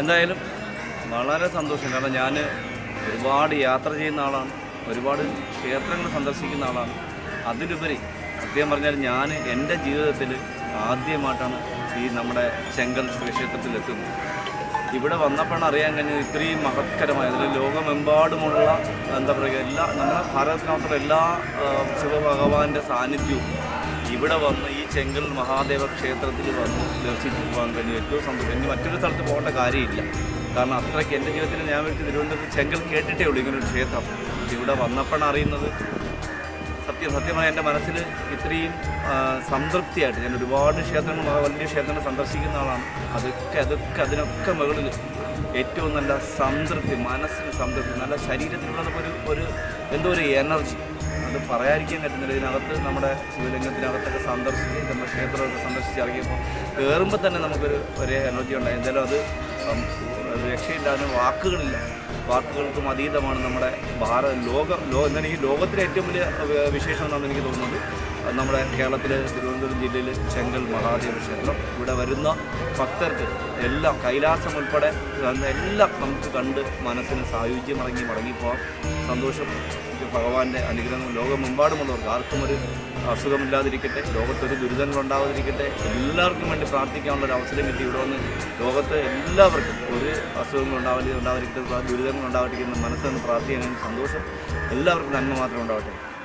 എന്തായാലും വളരെ സന്തോഷം. കാരണം ഞാൻ ഒരുപാട് യാത്ര ചെയ്യുന്ന ആളാണ്. ഒരുപാട് ക്ഷേത്രങ്ങൾ സന്ദർശിക്കുന്ന ആളാണ്. അതിലുപരി സത്യം പറഞ്ഞാൽ ഞാൻ എന്റെ ജീവിതത്തിൽ ആദ്യമായിട്ടാണ് ഈ നമ്മുടെ ചെങ്കൽ ക്ഷേത്രത്തിലെത്തുന്നത്. ഇവിടെ വന്നപ്പോഴാണ് അറിയാൻ കഴിഞ്ഞത് ഇത്രയും മഹത്കരമായ അതിൽ ലോകമെമ്പാടുമുള്ള എന്താ പറയുക എല്ലാ നമ്മുടെ ഭാരതത്തിനകത്തുള്ള എല്ലാ ശിവഭഗവാന്റെ സാന്നിധ്യവും ഇവിടെ വന്ന് ഈ ചെങ്കൽ മഹാദേവ ക്ഷേത്രത്തിൽ വന്ന് ദർശിച്ചു പോകാൻ കഴിഞ്ഞു ഏറ്റവും സന്തോഷം. ഇനി മറ്റൊരു സ്ഥലത്ത് പോകേണ്ട കാര്യമില്ല. കാരണം അത്രയ്ക്ക് എന്റെ ജീവിതത്തിൽ ഞാൻ വെച്ച് തിരുവനന്തപുരത്ത് ചെങ്കൽ കേട്ടിട്ടേ ഉള്ളൂ ഇങ്ങനൊരു ക്ഷേത്രം. ഇവിടെ വന്നപ്പോഴാണ് അറിയുന്നത്. സത്യം സത്യമായ എന്റെ മനസ്സിൽ ഇത്രയും സംതൃപ്തിയായിട്ട് ഞാൻ ഒരുപാട് ക്ഷേത്രങ്ങൾ വലിയ ക്ഷേത്രങ്ങൾ സന്ദർശിക്കുന്ന ആളാണ്. അതൊക്കെ അതൊക്കെ അതിനൊക്കെ മുകളിൽ ഏറ്റവും നല്ല സംതൃപ്തി മനസ്സിന് സംതൃപ്തി നല്ല ശരീരത്തിനുള്ള ഒരു ഒരു എന്തോ ഒരു എനർജി അത് പറയാതിരിക്കാൻ പറ്റുന്നില്ല. ഇതിനകത്ത് നമ്മുടെ ശിവലിംഗത്തിനകത്തൊക്കെ സന്ദർശിച്ച് നമ്മുടെ ക്ഷേത്രമൊക്കെ സന്ദർശിച്ച് ഇറങ്ങിയപ്പോൾ കയറുമ്പോൾ തന്നെ നമുക്കൊരു ഒരേ എനർജി ഉണ്ടായി. എന്തായാലും അത് രക്ഷയില്ലാതെ വാക്കുകളില്ല. വാക്കുകൾക്കും അതീതമാണ് നമ്മുടെ ഭാരത ലോകം ലോ എന്താണ് ഈ ലോകത്തിലെ ഏറ്റവും വലിയ വിശേഷം എന്നാണ് എനിക്ക് തോന്നുന്നത്. നമ്മുടെ കേരളത്തിലെ തിരുവനന്തപുരം ജില്ലയിലെ ചെങ്കൽ മഹാദേവ ക്ഷേത്രം. ഇവിടെ വരുന്ന ഭക്തർക്ക് എല്ലാം കൈലാസം ഉൾപ്പെടെ എല്ലാം നമുക്ക് കണ്ട് മനസ്സിന് സായുജ്യം ഇറങ്ങി മടങ്ങിപ്പോവാം. സന്തോഷം. ഭഗവാന്റെ അനുഗ്രഹം. ലോകമെമ്പാടുമുള്ളവർക്ക് ആർക്കും ഒരു അസുഖമില്ലാതിരിക്കട്ടെ. ലോകത്തൊരു ദുരിതങ്ങൾ ഉണ്ടാവാതിരിക്കട്ടെ. എല്ലാവർക്കും വേണ്ടി പ്രാർത്ഥിക്കാനുള്ള ഒരു അവസരം കിട്ടി ഇവിടെ വന്ന്. ലോകത്ത് എല്ലാവർക്കും ഒരു അസുഖങ്ങൾ ഉണ്ടാവില്ല ഉണ്ടാവാതിരിക്കട്ടെ ദുരിതങ്ങൾ ഉണ്ടാവാതിരിക്കുന്ന മനസ്സെന്ന് പ്രാർത്ഥിക്കാൻ സന്തോഷം. എല്ലാവർക്കും നന്മ മാത്രം ഉണ്ടാവട്ടെ.